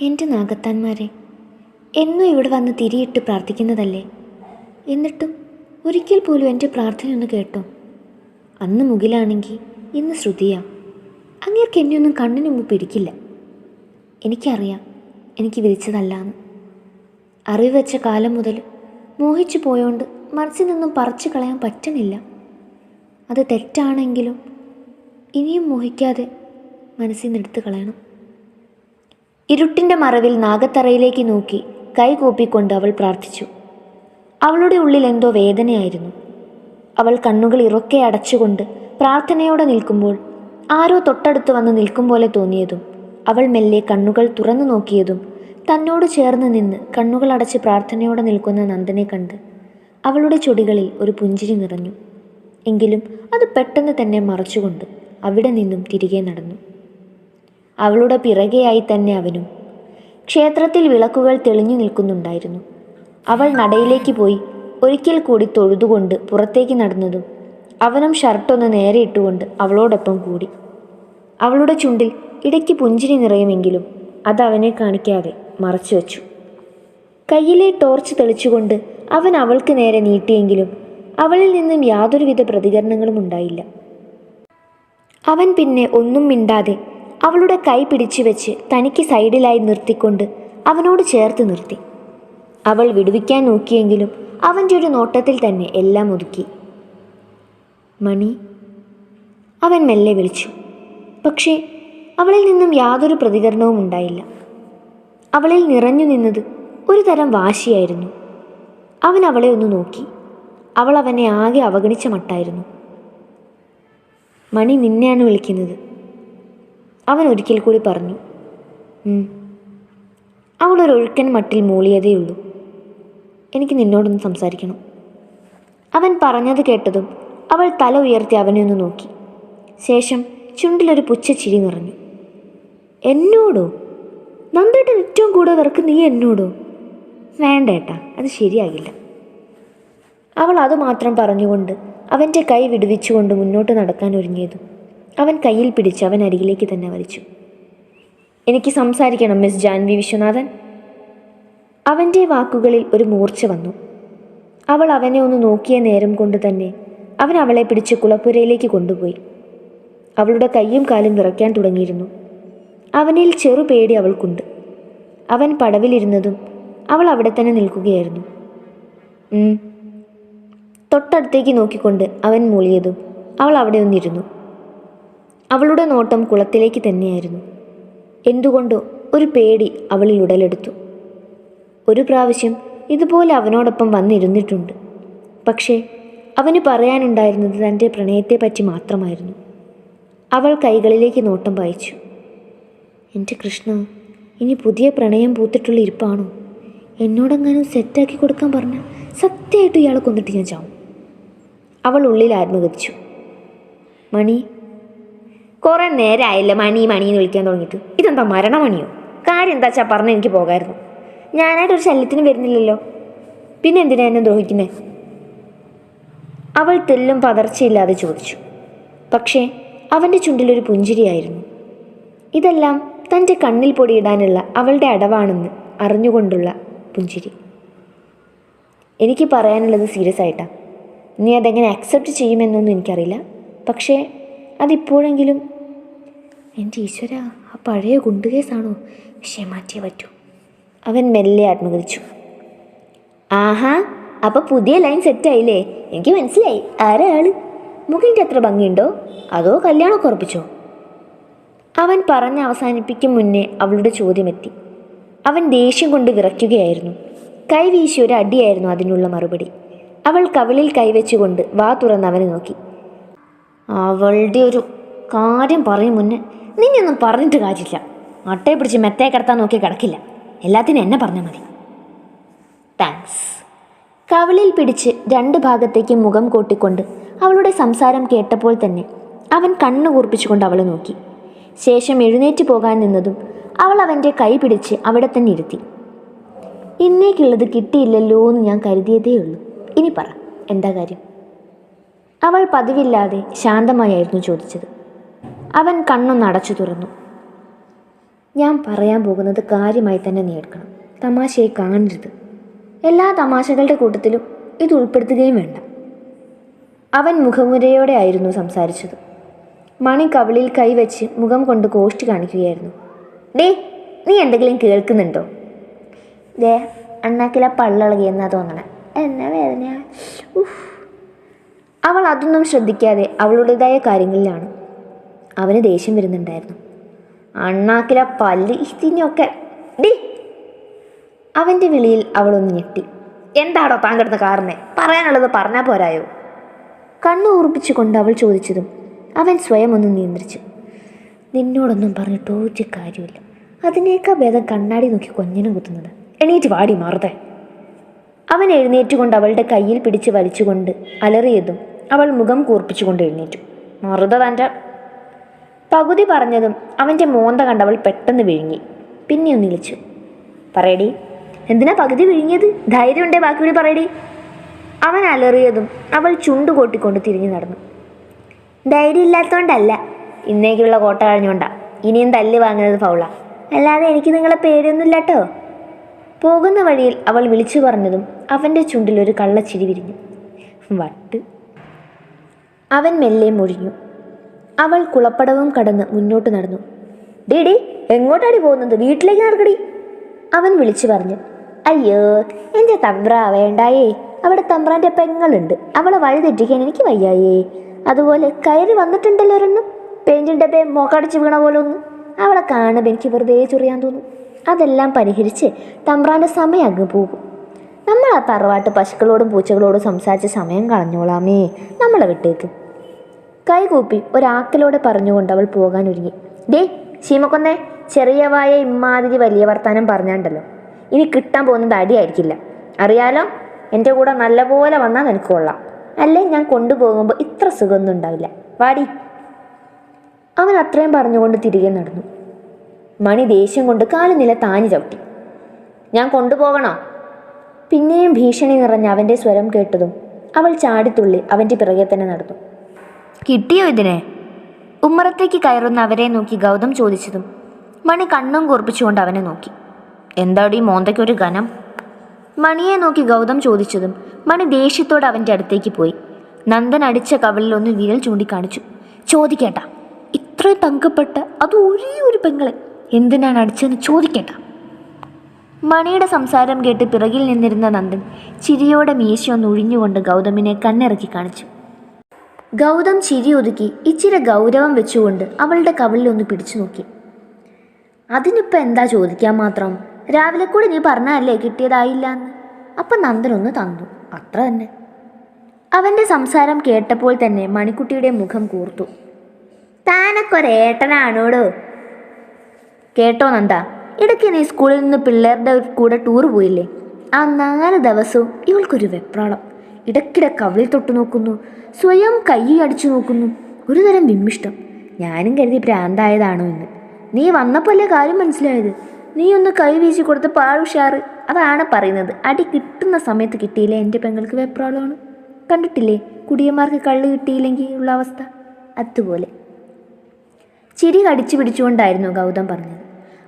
എന്റെ നാഗത്താന്മാരെ എന്നും ഇവിടെ വന്ന് തിരിയിട്ട് പ്രാർത്ഥിക്കുന്നതല്ലേ? എന്നിട്ടും ഒരിക്കൽ പോലും എന്റെ പ്രാർത്ഥനയൊന്ന് കേട്ടോ? അന്ന് മുകിലാണെങ്കിൽ ഇന്ന് ശ്രുതിയാ. അങ്ങേർക്ക് എന്നെയൊന്നും കണ്ണിന് മുമ്പ് പിടിക്കില്ല. എനിക്കറിയാം എനിക്ക് വിധിച്ചതല്ലാന്ന്. അറിവ് വെച്ച കാലം മുതൽ മോഹിച്ചു പോയോണ്ട് മനസ്സിൽ നിന്നും പറിച്ചു കളയാൻ പറ്റുന്നില്ല അത് തെറ്റാണെങ്കിലും ഇനിയും മോഹിക്കാതെ മനസ്സിൽ നിന്ന് എടുത്തു കളയണം. ഇരുട്ടിന്റെ മറവിൽ നാഗത്തറയിലേക്ക് നോക്കി കൈകൂപ്പിക്കൊണ്ട് അവൾ പ്രാർത്ഥിച്ചു. അവളുടെ ഉള്ളിൽ എന്തോ വേദനയായിരുന്നു. അവൾ കണ്ണുകൾ ഇറക്കെ അടച്ചുകൊണ്ട് പ്രാർത്ഥനയോടെ നിൽക്കുമ്പോൾ ആരോ തൊട്ടടുത്ത് വന്ന് നിൽക്കും പോലെ തോന്നിയതും അവൾ മെല്ലെ കണ്ണുകൾ തുറന്നു നോക്കിയതും തന്നോട് ചേർന്ന് നിന്ന് കണ്ണുകൾ അടച്ച് പ്രാർത്ഥനയോടെ നിൽക്കുന്ന നന്ദനെ കണ്ട് അവളുടെ ചൊടികളിൽ ഒരു പുഞ്ചിരി നിറഞ്ഞു. എങ്കിലും അത് പെട്ടെന്ന് തന്നെ മറച്ചുകൊണ്ട് അവിടെ നിന്നും തിരികെ നടന്നു. അവളുടെ പിറകെയായി തന്നെ അവനും. ക്ഷേത്രത്തിൽ വിളക്കുകൾ തെളിഞ്ഞു നിൽക്കുന്നുണ്ടായിരുന്നു. അവൾ നടയിലേക്ക് പോയി ഒരിക്കൽ കൂടി തൊഴുതുകൊണ്ട് പുറത്തേക്ക് നടന്നതും അവനും ഷർട്ടൊന്ന് നേരെ ഇട്ടുകൊണ്ട് അവളോടൊപ്പം കൂടി. അവളുടെ ചുണ്ടിൽ ഇടയ്ക്ക് പുഞ്ചിരി നിറയുമെങ്കിലും അത് അവനെ കാണിക്കാതെ മറച്ചു വച്ചു. കയ്യിലെ ടോർച്ച് തെളിച്ചുകൊണ്ട് അവൻ അവൾക്ക് നേരെ നീട്ടിയെങ്കിലും അവളിൽ നിന്നും യാതൊരുവിധ പ്രതികരണങ്ങളും ഉണ്ടായില്ല. അവൻ പിന്നെ ഒന്നും മിണ്ടാതെ അവളുടെ കൈ പിടിച്ചു വെച്ച് തനിക്ക് സൈഡിലായി നിർത്തിക്കൊണ്ട് അവനോട് ചേർത്ത് നിർത്തി. അവൾ വിടുവിക്കാൻ നോക്കിയെങ്കിലും അവന്റെ ഒരു നോട്ടത്തിൽ തന്നെ എല്ലാം ഒതുക്കി. മണി അവൻ മെല്ലെ വിളിച്ചു. പക്ഷേ അവളിൽ നിന്നും യാതൊരു പ്രതികരണവും ഉണ്ടായില്ല. അവളിൽ നിറഞ്ഞു നിന്നത് ഒരു തരം വാശിയായിരുന്നു. അവൻ അവളെ ഒന്ന് നോക്കി. അവൾ അവനെ ആകെ അവഗണിച്ച മട്ടായിരുന്നു. മണി നിന്നെയാണ് വിളിക്കുന്നത്. അവൻ ഒരിക്കൽ കൂടി പറഞ്ഞു അവൾ ഒരു ഒഴുക്കൻ മട്ടിൽ മൂളിയതേയുള്ളൂ എനിക്ക് നിന്നോടൊന്ന് സംസാരിക്കണം. അവൻ പറഞ്ഞത് കേട്ടതും അവൾ തല ഉയർത്തി അവനെ ഒന്ന് നോക്കി. ശേഷം ചുണ്ടിലൊരു പുച്ഛച്ചിരി നിറഞ്ഞു. എന്നോടോ? നന്ദേട്ടൻ ഏറ്റവും കൂടുതൽ വെറുക്ക് നീ എന്നോടോ? വേണ്ട ഏട്ടാ അത് ശരിയാകില്ല. അവൾ അതുമാത്രം പറഞ്ഞുകൊണ്ട് അവന്റെ കൈ വിടുവിച്ചുകൊണ്ട് മുന്നോട്ട് നടക്കാൻ ഒരുങ്ങിയതും അവൻ കയ്യിൽ പിടിച്ച് അവൻ അരികിലേക്ക് തന്നെ വലിച്ചു. എനിക്ക് സംസാരിക്കണം മിസ് ജാൻവി വിശ്വനാഥൻ. അവന്റെ വാക്കുകളിൽ ഒരു മൂർച്ച വന്നു. അവൾ അവനെ ഒന്ന് നോക്കിയ നേരം കൊണ്ട് തന്നെ അവൻ അവളെ പിടിച്ച് കുളപ്പുരയിലേക്ക് കൊണ്ടുപോയി. അവളുടെ കയ്യും കാലും വിറയ്ക്കാൻ തുടങ്ങിയിരുന്നു. അവനിൽ ചെറു പേടി അവൾക്കുണ്ട്. അവൻ പടവിലിരുന്നതും അവൾ അവിടെ തന്നെ നിൽക്കുകയായിരുന്നു. തൊട്ടടുത്തേക്ക് നോക്കിക്കൊണ്ട് അവൻ മൂളിയതും അവൾ അവിടെ ഒന്നിരുന്നു. അവളുടെ നോട്ടം കുളത്തിലേക്ക് തന്നെയായിരുന്നു. എന്തുകൊണ്ടോ ഒരു പേടി അവളിൽ ഉടലെടുത്തു. ഒരു പ്രാവശ്യം ഇതുപോലെ അവനോടൊപ്പം വന്നിരുന്നിട്ടുണ്ട്. പക്ഷേ അവന് പറയാനുണ്ടായിരുന്നത് തന്റെ പ്രണയത്തെപ്പറ്റി മാത്രമായിരുന്നു. അവൾ കൈകളിലേക്ക് നോട്ടം വായിച്ചു. എന്റെ കൃഷ്ണ ഇനി പുതിയ പ്രണയം പൂത്തിട്ടുള്ള ഇരിപ്പാണോ? എന്നോടെങ്ങാനും സെറ്റാക്കി കൊടുക്കാൻ പറഞ്ഞാൽ സത്യമായിട്ട് ഇയാളെ കൊന്നിട്ട് ഞാൻ ചാവും. അവൾ ഉള്ളിൽ ആത്മഗതിച്ചു മണി കുറേ നേരമായില്ല മണി മണി എന്ന് വിളിക്കാൻ തുടങ്ങിയിട്ട്. ഇതെന്താ മരണമണിയോ? കാര്യം എന്താ വെച്ചാൽ പറഞ്ഞ് എനിക്ക് പോകായിരുന്നു. ഞാനായിട്ട് ഒരു ശല്യത്തിന് വരുന്നില്ലല്ലോ. പിന്നെ എന്തിനാ എന്നെ ദ്രോഹിക്കുന്നേ? അവൾ തെല്ലും പതർച്ചയില്ലാതെ ചോദിച്ചു. പക്ഷേ അവന്റെ ചുണ്ടിലൊരു പുഞ്ചിരിയായിരുന്നു. ഇതെല്ലാം തന്റെ കണ്ണിൽ പൊടിയിടാനുള്ള അവളുടെ അടവാണെന്ന് അറിഞ്ഞുകൊണ്ടുള്ള പുഞ്ചിരി. എനിക്ക് പറയാനുള്ളത് സീരിയസ് ആയിട്ടാണ് നീ അതെങ്ങനെ അക്സെപ്റ്റ് ചെയ്യുമെന്നൊന്നും എനിക്കറിയില്ല. പക്ഷേ അതിപ്പോഴെങ്കിലും എന്റെ ഈശ്വര ആ പഴയ ഗുണ്ട് കേസാണോ വിഷയം മാറ്റിയേ പറ്റൂ. അവൻ മെല്ലെ ആത്മകരിച്ചു ആഹാ അപ്പോൾ പുതിയ ലൈൻ സെറ്റായില്ലേ എനിക്ക് മനസ്സിലായി. ആരാ മുഖിന്റെ അത്ര ഭംഗിയുണ്ടോ? അതോ കല്യാണമൊക്കെ ഉറപ്പിച്ചോ? അവൻ പറഞ്ഞ് അവസാനിപ്പിക്കും മുന്നേ അവളുടെ ചോദ്യമെത്തി. അവൻ ദേഷ്യം കൊണ്ട് വിറയ്ക്കുകയായിരുന്നു. കൈ വീശി ഒരു അടിയായിരുന്നു അതിനുള്ള മറുപടി. അവൾ കവിളിൽ കൈവച്ചുകൊണ്ട് വാ തുറന്ന് അവനെ നോക്കി. അവളുടെ ഒരു കാര്യം പറയും മുന്നേ. നിന്നെയൊന്നും പറഞ്ഞിട്ട് കാര്യമില്ല. അട്ടയെ പിടിച്ച് മെത്തയെ കിടത്താൻ നോക്കി കിടക്കില്ല. എല്ലാത്തിനും എന്നെ പറഞ്ഞാൽ മതി. താങ്ക്സ് കവളിൽ പിടിച്ച് രണ്ട് ഭാഗത്തേക്ക് മുഖം കൂട്ടിക്കൊണ്ട് അവളുടെ സംസാരം കേട്ടപ്പോൾ തന്നെ അവൻ കണ്ണു കൂർപ്പിച്ചുകൊണ്ട് അവളെ നോക്കി. ശേഷം എഴുന്നേറ്റ് പോകാൻ നിന്നതും അവൾ അവന്റെ കൈ പിടിച്ച് അവിടെ തന്നെ ഇരുത്തി. ഇന്നേക്കുള്ളത് കിട്ടിയില്ലല്ലോ എന്ന് ഞാൻ കരുതിയതേ ഉള്ളൂ. ഇനി പറ. എന്താ കാര്യം? അവൾ പതിവില്ലാതെ ശാന്തമായായിരുന്നു ചോദിച്ചത്. അവൻ കണ്ണൊന്ന് അടച്ചു തുറന്നു. ഞാൻ പറയാൻ പോകുന്നത് കാര്യമായി തന്നെ നീ എടുക്കണം. തമാശയായി കാണരുത്. എല്ലാ തമാശകളുടെ കൂട്ടത്തിലും ഇത് ഉൾപ്പെടുത്തുകയും വേണ്ട. അവൻ മുഖമുരയോടെ ആയിരുന്നു സംസാരിച്ചത്. മണി കവിളിൽ കൈവച്ച് മുഖം കൊണ്ട് കോഷ്ടി കാണിക്കുകയായിരുന്നു. ഡേ നീ എന്തെങ്കിലും കേൾക്കുന്നുണ്ടോ? ദേ അണ്ണാക്കില പള്ളിളകിയെന്നാ തോന്നണേ. എന്നാ വേദനയാ. അവൾ അതൊന്നും ശ്രദ്ധിക്കാതെ അവളുടേതായ കാര്യങ്ങളിലാണ്. അവന് ദേഷ്യം വരുന്നുണ്ടായിരുന്നു. അണ്ണാക്കില പല്ല് ഇതിനൊക്കെ ഡി. അവന്റെ വിളിയിൽ അവളൊന്ന് ഞെട്ടി. എന്താടോ താൻ കിടന്ന കാറിനെ? പറയാനുള്ളത് പറഞ്ഞാൽ പോരായോ? കണ്ണു ഊർപ്പിച്ചുകൊണ്ട് അവൾ ചോദിച്ചതും അവൻ സ്വയം ഒന്ന് നിയന്ത്രിച്ചു. നിന്നോടൊന്നും പറഞ്ഞിട്ട് ഒരു കാര്യമില്ല അതിനേക്കാൾ ഭേദം കണ്ണാടി നോക്കി കൊഞ്ഞിനും കുത്തുന്നത്. എണീറ്റ് വാടി മാറുതേ അവൻ എഴുന്നേറ്റുകൊണ്ട് അവളുടെ കയ്യിൽ പിടിച്ച് വലിച്ചുകൊണ്ട് അലറിയതും അവൾ മുഖം കൂർപ്പിച്ചുകൊണ്ട് എഴുന്നേറ്റു മറുത തന്റെ പകുതി പറഞ്ഞതും അവന്റെ മോന്ത കണ്ടവൾ പെട്ടെന്ന് വിഴുങ്ങി. പിന്നെ ഒന്ന് ഇളിച്ചു പറയടി എന്തിനാ പകുതി വിഴുങ്ങിയത്? ധൈര്യമുണ്ടേ ബാക്കിയോട് പറയടി. അവൻ അലറിയതും അവൾ ചുണ്ടു കൊട്ടിക്കൊണ്ട് തിരിഞ്ഞു നടന്നു. ധൈര്യം ഇല്ലാത്തതുകൊണ്ടല്ല ഇന്നേക്കുള്ള കോട്ട കഴിഞ്ഞുകൊണ്ടാ ഇനിയും തല്ല് വാങ്ങുന്നത് ഫൗള. അല്ലാതെ എനിക്ക് നിങ്ങളെ പേടിയൊന്നുമില്ല കേട്ടോ പോകുന്ന വഴിയിൽ അവൾ വിളിച്ചു പറഞ്ഞതും അവന്റെ ചുണ്ടിൽ ഒരു കള്ളച്ചിരി വിരിഞ്ഞു. വട്ട് അവൻ മെല്ലെ മുഴിഞ്ഞു. അവൾ കുളപ്പടവും കടന്ന് മുന്നോട്ട് നടന്നു. ഡിഡി എങ്ങോട്ടാടി പോകുന്നത്? വീട്ടിലേക്ക് നടക്കടി. അവൻ വിളിച്ചു പറഞ്ഞു. അയ്യോ എന്റെ തമ്പ്ര വേണ്ടായേ. അവിടെ തമ്പ്രാന്റെ പെങ്ങളുണ്ട്. അവളെ വഴി തെറ്റിക്കാൻ എനിക്ക് വയ്യായേ. അതുപോലെ കയറി വന്നിട്ടുണ്ടല്ലോ ഒരെണ്ണം. പെയിന്റിന്റെ ഡബ്ബെ മോക്കടച്ച് വീണ പോലെ ഒന്ന്. അവളെ കാണുമ്പോൾ എനിക്ക് വെറുതെ ചൊറിയാൻ തോന്നും. അതെല്ലാം പരിഹരിച്ച് തമ്പ്രാന്റെ സമയം അങ്ങ് പോകും. നമ്മൾ ആ തറവാട്ട് പശുക്കളോടും പൂച്ചകളോടും സംസാരിച്ച് സമയം കളഞ്ഞോളാമേ. നമ്മളെ വിട്ടേക്ക്. കൈകൂപ്പി ഒരാക്കലോടെ പറഞ്ഞുകൊണ്ട് അവൾ പോകാൻ ഒരുങ്ങി ഡേ ശീമക്കൊന്നേ ചെറിയവായ ഇമ്മാതിരി വലിയ വർത്താനം പറഞ്ഞാണ്ടല്ലോ. ഇനി കിട്ടാൻ പോകുന്നത് അടിയായിരിക്കില്ല. അറിയാലോ എന്റെ കൂടെ നല്ലപോലെ വന്നാൽ നിനക്ക് കൊള്ളാം. അല്ലേ ഞാൻ കൊണ്ടുപോകുമ്പോൾ ഇത്ര സുഖമൊന്നും ഉണ്ടാവില്ല. വാടി. അവൻ അത്രയും പറഞ്ഞുകൊണ്ട് തിരികെ നടന്നു. മണി ദേഷ്യം കൊണ്ട് കാൽ നില താഞ്ഞു ചവിട്ടി. ഞാൻ കൊണ്ടുപോകണോ? പിന്നെയും ഭീഷണി നിറഞ്ഞ അവന്റെ സ്വരം കേട്ടതും അവൾ ചാടിത്തുള്ളി അവന്റെ പിറകെ തന്നെ നടന്നു. കിട്ടിയോ ഇതിനെ? ഉമ്മറത്തേക്ക് കയറുന്ന അവരെ നോക്കി ഗൗതം ചോദിച്ചതും മണി കണ്ണും കുറിപ്പിച്ചുകൊണ്ട് അവനെ നോക്കി. എന്താടി മോന്തയ്ക്കൊരു ഘനം മണിയെ നോക്കി ഗൗതം ചോദിച്ചതും മണി ദേഷ്യത്തോടെ അവന്റെ അടുത്തേക്ക് പോയി. നന്ദൻ അടിച്ച കവളിൽ വിരൽ ചൂണ്ടിക്കാണിച്ചു. ചോദിക്കേട്ട ഇത്രയും തങ്കപ്പെട്ട അത് ഒരേ ഒരു പെങ്ങളെ എന്തിനാണ് അടിച്ചതെന്ന് ചോദിക്കേട്ട? മണിയുടെ സംസാരം കേട്ട് പിറകിൽ നിന്നിരുന്ന നന്ദൻ ചിരിയോടെ മീശയൊന്ന് ഒഴിഞ്ഞുകൊണ്ട് ഗൗതമിനെ കണ്ണിറക്കി കാണിച്ചു. ഗൗതം ചിരി ഒതുക്കി ഇച്ചിരി ഗൗരവം വെച്ചുകൊണ്ട് അവളുടെ കവളിലൊന്ന് പിടിച്ചു നോക്കി. അതിനിപ്പോൾ എന്താ ചോദിക്കാൻ മാത്രം? രാവിലെ കൂടി നീ പറഞ്ഞല്ലേ കിട്ടിയതായില്ല എന്ന് അപ്പം നന്ദനൊന്ന് തന്നു. അത്ര തന്നെ. അവന്റെ സംസാരം കേട്ടപ്പോൾ തന്നെ മണിക്കുട്ടിയുടെ മുഖം കൂർത്തു. താനൊക്കൊരേട്ടനാണോടോ? കേട്ടോ നന്ദ ഇടയ്ക്ക് നീ സ്കൂളിൽ നിന്ന് പിള്ളേരുടെ കൂടെ ടൂർ പോയില്ലേ? ആ നാല് ദിവസവും ഇവൾക്കൊരു വെപ്രാളം. ഇടയ്ക്കിടെ കവിളിൽ തൊട്ടു നോക്കുന്നു സ്വയം കൈ അടിച്ചു നോക്കുന്നു. ഒരു തരം വിമ്മിഷ്ടം. ഞാനും കരുതി പ്രാന്തായതാണോ എന്ന്. നീ വന്നപ്പോലെ കാര്യം മനസ്സിലായത്? നീ ഒന്ന് കൈ വീശി കൊടുത്ത പാഴുഷാറ് അതാണ് പറയുന്നത്. അടി കിട്ടുന്ന സമയത്ത് കിട്ടിയില്ലേ എന്റെ പെങ്ങൾക്ക് വെപ്രാളമാണ്? കണ്ടിട്ടില്ലേ? കുടിയന്മാർക്ക് കള്ള് കിട്ടിയില്ലെങ്കിൽ ഉള്ള അവസ്ഥ? അതുപോലെ. ചിരി കടിച്ചു പിടിച്ചുകൊണ്ടായിരുന്നു ഗൗതം പറഞ്ഞത്.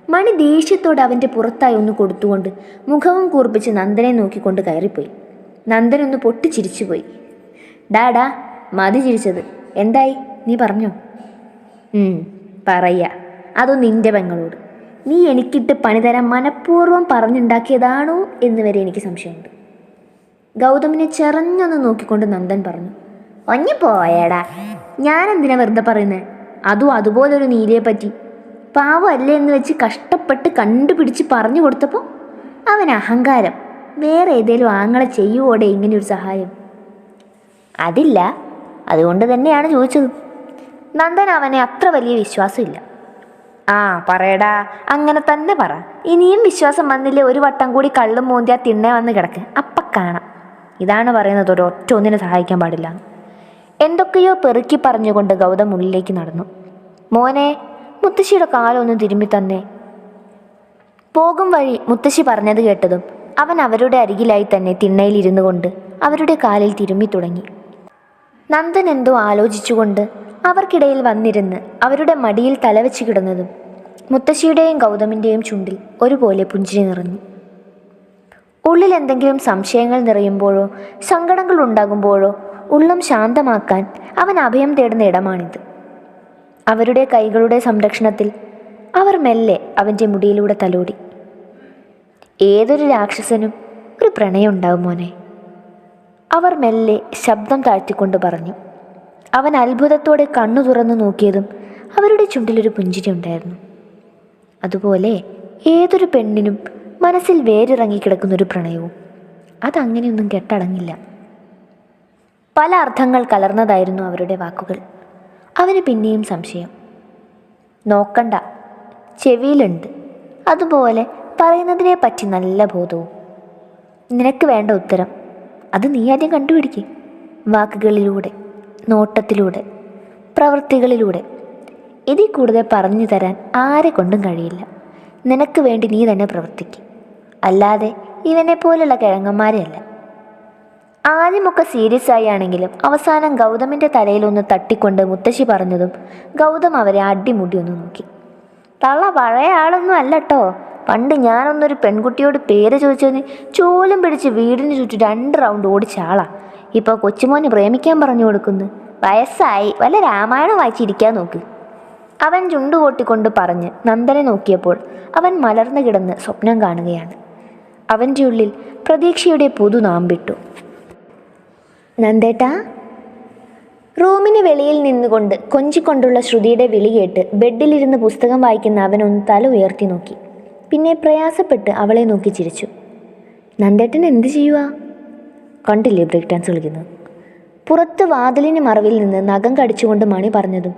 മണി ദേഷ്യത്തോടെ അവന്റെ പുറത്തായി ഒന്ന് കൊടുത്തുകൊണ്ട് മുഖവും കൂർപ്പിച്ച് നന്ദനെ നോക്കിക്കൊണ്ട് കയറിപ്പോയി. നന്ദനൊന്ന് പൊട്ടിച്ചിരിച്ചുപോയി. ഡാടാ മതി ചിരിച്ചത്. എന്തായി? നീ പറഞ്ഞോ. പറയാ. അതോ നിന്റെ പെങ്ങളോട്. നീ എനിക്കിട്ട് പണി തരാൻ മനഃപൂർവം പറഞ്ഞുണ്ടാക്കിയതാണോ എന്ന് വരെ എനിക്ക് സംശയമുണ്ട്. ഗൗതമിനെ ചെറഞ്ഞൊന്ന് നോക്കിക്കൊണ്ട് നന്ദൻ പറഞ്ഞു ഒഞ്ഞു ഞാൻ ഞാനെന്തിനാ വെറുതെ പറയുന്നത് അതും അതുപോലൊരു നീലയെ പറ്റി പാവമല്ലേ എന്ന് വെച്ച് കഷ്ടപ്പെട്ട് കണ്ടുപിടിച്ച് പറഞ്ഞു കൊടുത്തപ്പോൾ അവൻ അഹങ്കാരം. വേറെ ഏതേലും ആങ്ങളെ ചെയ്യുവോടെ ഇങ്ങനെ ഒരു സഹായം? അതില്ല. അതുകൊണ്ട് തന്നെയാണ് ചോദിച്ചത്. നന്ദൻ അവനെ അത്ര വലിയ വിശ്വാസമില്ല. ആ പറയടാ. അങ്ങനെ തന്നെ പറ. ഇനിയും വിശ്വാസം വന്നില്ലേ ഒരു വട്ടം കൂടി കള്ളും മോന്തിയാ തിണ്ണെ വന്ന് കിടക്ക്. അപ്പ കാണാം. ഇതാണ് പറയുന്നത്. ഒരു ഒറ്റ ഒന്നിനെ സഹായിക്കാൻ പാടില്ല. എന്തൊക്കെയോ പെറുക്കി പറഞ്ഞുകൊണ്ട് ഗൗതം ഉള്ളിലേക്ക് നടന്നു. മോനെ മുത്തശ്ശിയുടെ കാലൊന്ന് തിരുമ്പി തന്നെ. പോകും വഴി മുത്തശ്ശി പറഞ്ഞത് കേട്ടതും അവൻ അവരുടെ അരികിലായി തന്നെ തിണ്ണയിൽ ഇരുന്നു കൊണ്ട് അവരുടെ കാലിൽ തിരുമ്മി തുടങ്ങി. നന്ദൻ എന്തോ ആലോചിച്ചുകൊണ്ട് അവർക്കിടയിൽ വന്നിരുന്ന് അവരുടെ മടിയിൽ തലവെച്ച് കിടന്നതും മുത്തശ്ശിയുടെയും ഗൗതമിന്റെയും ചുണ്ടിൽ ഒരുപോലെ പുഞ്ചിരി നിറഞ്ഞു. ഉള്ളിൽ എന്തെങ്കിലും സംശയങ്ങൾ നിറയുമ്പോഴോ സങ്കടങ്ങൾ ഉണ്ടാകുമ്പോഴോ ഉള്ളം ശാന്തമാക്കാൻ അവൻ അഭയം തേടുന്ന ഇടമാണിത്. അവരുടെ കൈകളുടെ സംരക്ഷണത്തിൽ അവർ മെല്ലെ അവന്റെ മുടിയിലൂടെ തലോടി. ഏതൊരു രാക്ഷസനും ഒരു പ്രണയം ഉണ്ടാവും മോനെ. അവർ മെല്ലെ ശബ്ദം താഴ്ത്തിക്കൊണ്ട് പറഞ്ഞു. അവൻ അത്ഭുതത്തോടെ കണ്ണു തുറന്നു നോക്കിയതും അവരുടെ ചുണ്ടിലൊരു പുഞ്ചിരി ഉണ്ടായിരുന്നു. അതുപോലെ ഏതൊരു പെണ്ണിനും മനസ്സിൽ വേരിറങ്ങിക്കിടക്കുന്നൊരു പ്രണയവും. അതങ്ങനെയൊന്നും കെട്ടടങ്ങില്ല. പല അർത്ഥങ്ങൾ കലർന്നതായിരുന്നു അവരുടെ വാക്കുകൾ. അവന് പിന്നെയും സംശയം. നോക്കണ്ട. ചെവിയിലുണ്ട്. അതുപോലെ പറയുന്നതിനെ പറ്റി നല്ല ബോധവും. നിനക്ക് വേണ്ട ഉത്തരം. അത് നീ ആദ്യം കണ്ടുപിടിക്ക്. വാക്കുകളിലൂടെ നോട്ടത്തിലൂടെ പ്രവൃത്തികളിലൂടെ. ഇതിൽ കൂടുതൽ പറഞ്ഞു തരാൻ ആരെ കൊണ്ടും കഴിയില്ല. നിനക്ക് വേണ്ടി നീ തന്നെ പ്രവർത്തിക്കും. അല്ലാതെ ഇവനെ പോലുള്ള കിഴങ്ങന്മാരെയല്ല. ആദ്യമൊക്കെ സീരിയസ് ആയി ആണെങ്കിലും അവസാനം ഗൗതമിന്റെ തലയിലൊന്ന് തട്ടിക്കൊണ്ട് മുത്തശ്ശി പറഞ്ഞതും ഗൗതം അവരെ അടിമുടി ഒന്ന് നോക്കി. തള്ള പഴയ ആളൊന്നും അല്ലട്ടോ പണ്ട് ഞാനൊന്നൊരു പെൺകുട്ടിയോട് പേര് ചോദിച്ചതിന് ചോലും പിടിച്ച് വീടിന് ചുറ്റും രണ്ട് റൗണ്ട് ഓടിച്ച ആളാ. ഇപ്പോൾ കൊച്ചുമോനെ പ്രേമിക്കാൻ പറഞ്ഞു കൊടുക്കുന്നു. വയസ്സായി. വല്ല രാമായണം വായിച്ചിരിക്കാൻ നോക്ക്. അവൻ ചുണ്ടുകൊട്ടിക്കൊണ്ട് പറഞ്ഞ് നന്ദനെ നോക്കിയപ്പോൾ അവൻ മലർന്നു കിടന്ന് സ്വപ്നം കാണുകയാണ്. അവന്റെ ഉള്ളിൽ പ്രതീക്ഷയുടെ പുതു നാമ്പിട്ടു. നന്ദേട്ടാ. റൂമിന് വെളിയിൽ നിന്നുകൊണ്ട് കൊഞ്ചിക്കൊണ്ടുള്ള ശ്രുതിയുടെ വിളി കേട്ട് ബെഡിലിരുന്ന് പുസ്തകം വായിക്കുന്ന അവനൊന്ന് തല ഉയർത്തി നോക്കി. പിന്നെ പ്രയാസപ്പെട്ട് അവളെ നോക്കി ചിരിച്ചു. നന്ദേട്ടൻ എന്ത് ചെയ്യുക കണ്ടില്ലേ ബ്രേക്ക് ഡാൻസ് കളിക്കുന്നത് പുറത്ത് വാതിലിന് മറവിൽ നിന്ന് നഖം കടിച്ചുകൊണ്ട് മണി പറഞ്ഞതും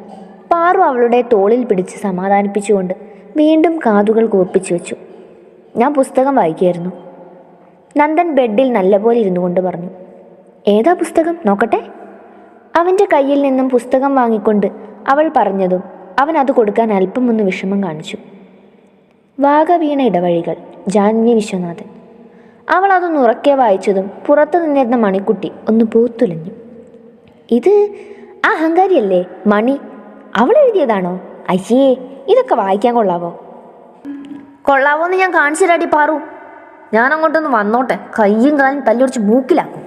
പാറു അവളുടെ തോളിൽ പിടിച്ച് സമാധാനിപ്പിച്ചുകൊണ്ട് വീണ്ടും കാതുകൾ കൂർപ്പിച്ചു വെച്ചു. ഞാൻ പുസ്തകം വായിക്കുകയായിരുന്നു നന്ദൻ ബെഡിൽ നല്ലപോലെ ഇരുന്നു കൊണ്ട് പറഞ്ഞു. ഏതാ പുസ്തകം? നോക്കട്ടെ. അവന്റെ കയ്യിൽ നിന്നും പുസ്തകം വാങ്ങിക്കൊണ്ട് അവൾ പറഞ്ഞതും അവൻ അത് കൊടുക്കാൻ അല്പമൊന്ന് വിഷമം കാണിച്ചു. വാഗവീണ ഇടവഴികൾ ജാൻവി വിശ്വനാഥൻ. അവൾ അതൊന്ന് ഉറക്കെ വായിച്ചതും പുറത്തു നിന്നിരുന്ന മണിക്കുട്ടി ഒന്ന് പൂത്തുലഞ്ഞു. ഇത് ആ അഹങ്കാരിയല്ലേ? മണി അവൾ എഴുതിയതാണോ? അയ്യേ ഇതൊക്കെ വായിക്കാൻ കൊള്ളാവോ? കൊള്ളാവോന്ന് ഞാൻ കാണിച്ചു പാറു. ഞാൻ അങ്ങോട്ടൊന്ന് വന്നോട്ടെ. കയ്യും കാലും തല്ലുറിച്ച് മൂക്കിലാക്കും.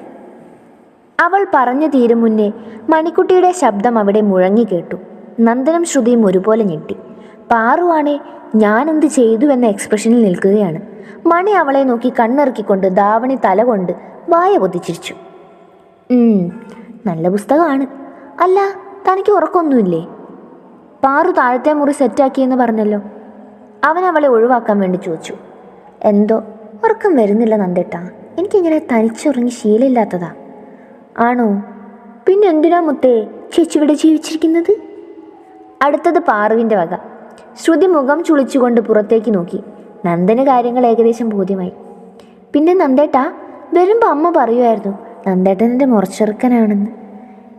അവൾ പറഞ്ഞു തീരും മുന്നേ മണിക്കുട്ടിയുടെ ശബ്ദം അവിടെ മുഴങ്ങി കേട്ടു. നന്ദനം ശ്രുതിയും ഒരുപോലെ ഞെട്ടി. പാറുവാണേ ഞാനെന്ത് ചെയ്തു എന്ന എക്സ്പ്രഷനിൽ നിൽക്കുകയാണ്. മണി അവളെ നോക്കി കണ്ണിറക്കിക്കൊണ്ട് ദാവണി തല കൊണ്ട് വായ പൊതിച്ചിരിച്ചു. "ഉം, നല്ല പുസ്തകമാണ്. അല്ല തനിക്ക് ഉറക്കമൊന്നുമില്ലേ? പാറു താഴത്തെ മുറി സെറ്റാക്കിയെന്ന് പറഞ്ഞല്ലോ. അവൻ അവളെ ഒഴിവാക്കാൻ വേണ്ടി ചോദിച്ചു. എന്തോ ഉറക്കം വരുന്നില്ല നന്ദേട്ടാ. എനിക്കിങ്ങനെ തനിച്ചുറങ്ങി ശീലമില്ലാത്തതാ. ആണോ? പിന്നെന്തിനാ മുത്തേ ചേച്ചിവിടെ ജീവിച്ചിരിക്കുന്നത്? അടുത്തത് പാറുവിന്റെ വക. ശ്രുതി മുഖം ചുളിച്ചുകൊണ്ട് പുറത്തേക്ക് നോക്കി. നന്ദന് കാര്യങ്ങൾ ഏകദേശം ബോധ്യമായി. പിന്നെ നന്ദേട്ട വരുമ്പോൾ അമ്മ പറയുമായിരുന്നു നന്ദേട്ടൻ എന്റെ മുറച്ചെറുക്കനാണെന്ന്.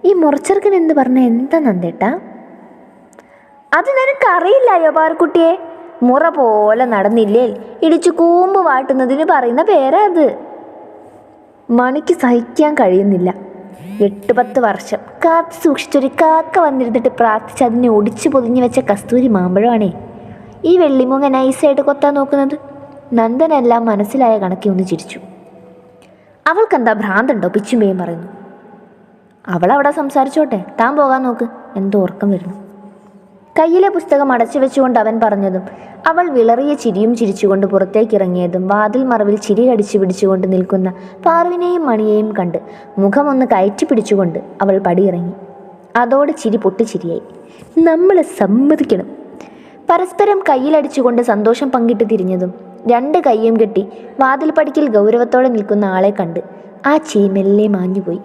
ഈ മുറച്ചെറുക്കൻ എന്ന് പറഞ്ഞാൽ എന്താ നന്ദേട്ട? അത് നിനക്കറിയില്ലായോ പാർക്കുട്ടിയെ മുറ പോലെ നടന്നില്ലേ? ഇടിച്ചു കൂമ്പ് വാട്ടുന്നതിന് പറയുന്ന പേരാ അത്. മണിക്ക് സഹിക്കാൻ കഴിയുന്നില്ല. എട്ട് പത്ത് വർഷം കാത്തു സൂക്ഷിച്ചൊരു കാക്ക വന്നിരുന്നിട്ട് പ്രാർത്ഥിച്ച് അതിനെ ഒടിച്ചു പൊതിഞ്ഞു വെച്ച കസ്തൂരി മാമ്പഴമാണേ. ഈ വെള്ളിമുങ്ങ നൈസായിട്ട് കൊത്താൻ നോക്കുന്നത്? നന്ദനെല്ലാം മനസ്സിലായ കണക്കി ഒന്ന് ചിരിച്ചു. അവൾക്കെന്താ ഭ്രാന്തുണ്ടോ? പിച്ചുമ്പേയും പറയുന്നു. അവളവിടെ സംസാരിച്ചോട്ടെ. താൻ പോകാൻ നോക്ക്. എന്തോ ഉറക്കം വരുന്നു. കയ്യിലെ പുസ്തകം അടച്ചു വെച്ചുകൊണ്ട് അവൻ പറഞ്ഞതും അവൾ വിളറിയ ചിരിയും ചിരിച്ചുകൊണ്ട് പുറത്തേക്ക് ഇറങ്ങിയതും വാതിൽ മറവിൽ ചിരി കടിച്ചു പിടിച്ചുകൊണ്ട് നിൽക്കുന്ന പാർവിനെയും മണിയെയും കണ്ട് മുഖമൊന്ന് കയറ്റി പിടിച്ചുകൊണ്ട് അവൾ പടിയിറങ്ങി. അതോടെ ചിരി പൊട്ടിച്ചിരിയായി നമ്മളെ സമ്മതിക്കണം. പരസ്പരം കയ്യിലടിച്ചുകൊണ്ട് സന്തോഷം പങ്കിട്ട് തിരിഞ്ഞതും രണ്ട് കൈയും കെട്ടി വാതിൽ പടിക്കൽ ഗൗരവത്തോടെ നിൽക്കുന്ന ആളെ കണ്ട് ആ ചിരി മെല്ലെ മാഞ്ഞുപോയി.